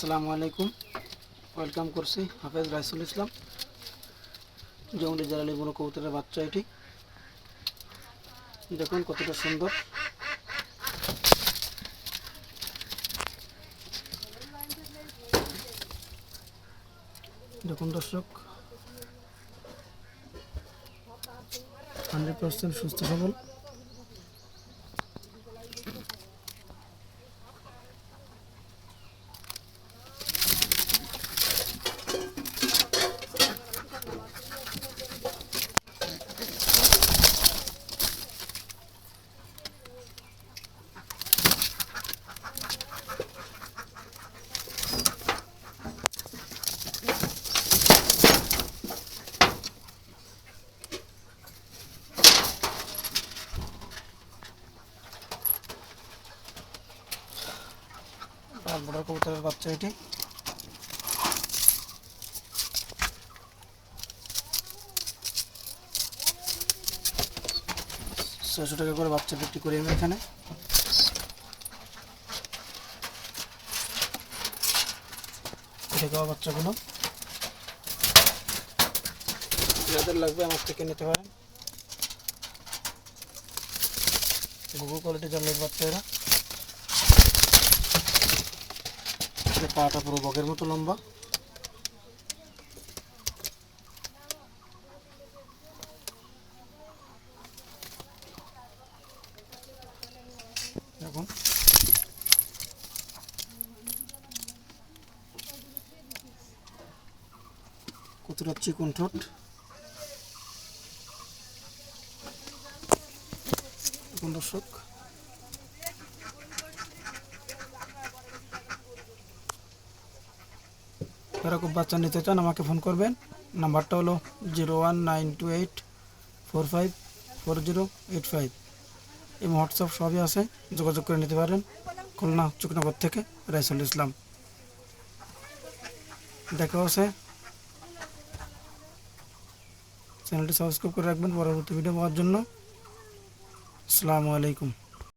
আসসালামু আলাইকুম। ওয়েলকাম করছি হাফেজ রাইসুল ইসলাম। জঙ্গলি জালালি বুনো কবুতরের বাচ্চা এটি। দেখুন কতটা সুন্দর। দেখুন দর্শক হান্ড্রেড পার্সেন্ট সুস্থ সবল। আর বড় কবুতরের বাচ্চা এটি। ছয়শো টাকা করে বাচ্চা বিক্রি করি আমি এখানে। বাচ্চাগুলো। যাদের লাগবে আমার থেকে নিতে পারেন। গুগল কোয়ালিটি জানলেন বাচ্চা এরা এটা পাটা পুরো বকের মতো লম্বা। দেখুন। কতটা চিকন ঠোঁট। দর্শক। যারা খুব বাচ্চা নিতে চান, আমাকে ফোন করবেন। নাম্বারটা হলো zero one nine two eight four five four zero eight five. এবং হোয়াটসঅ্যাপ সবই আছে, যোগাযোগ করে নিতে পারেন। খুলনা চুকনগর থেকে রাইসুল ইসলাম। দেখা হচ্ছে। চ্যানেলটি সাবস্ক্রাইব করে রাখবেন পরবর্তী ভিডিও পাওয়ার জন্য। আসসালামু আলাইকুম।